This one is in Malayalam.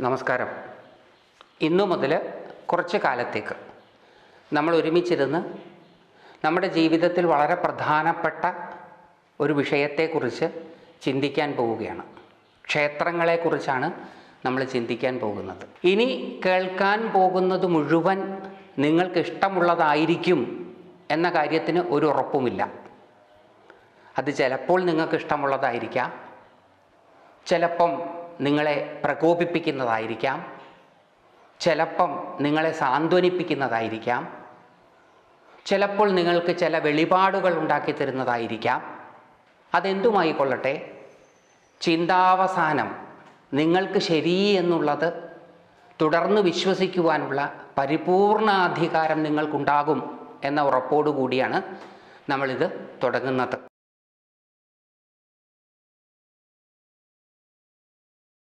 നമസ്കാരം. ഇന്നു മുതൽ കുറച്ച് കാലത്തേക്ക് നമ്മൾ ഒരുമിച്ചിരുന്ന് നമ്മുടെ ജീവിതത്തിൽ വളരെ പ്രധാനപ്പെട്ട ഒരു വിഷയത്തെക്കുറിച്ച് ചിന്തിക്കാൻ പോവുകയാണ്. ക്ഷേത്രങ്ങളെക്കുറിച്ചാണ് നമ്മൾ ചിന്തിക്കാൻ പോകുന്നത്. ഇനി കേൾക്കാൻ പോകുന്നത് മുഴുവൻ നിങ്ങൾക്ക് ഇഷ്ടമുള്ളതായിരിക്കും എന്ന കാര്യത്തിന് ഒരു ഉറപ്പുമില്ല. അത് ചിലപ്പോൾ നിങ്ങൾക്ക് ഇഷ്ടമുള്ളതായിരിക്കാം ചിലപ്പം നിങ്ങളെ പ്രകോപിപ്പിക്കുന്നതായിരിക്കാം. ചിലപ്പം നിങ്ങളെ സാന്ത്വനിപ്പിക്കുന്നതായിരിക്കാം. ചിലപ്പോൾ നിങ്ങൾക്ക് ചില വെളിപാടുകൾ ഉണ്ടാക്കി തരുന്നതായിരിക്കാം. അതെന്തുമായി കൊള്ളട്ടെ? ചിന്താവസാനം നിങ്ങൾക്ക് ശരി എന്നുള്ളത് തുടർന്ന് വിശ്വസിക്കുവാനുള്ള പരിപൂർണ അധികാരം നിങ്ങൾക്കുണ്ടാകും എന്ന ഉറപ്പോടു കൂടിയാണ് നമ്മളിത് തുടങ്ങുന്നത്.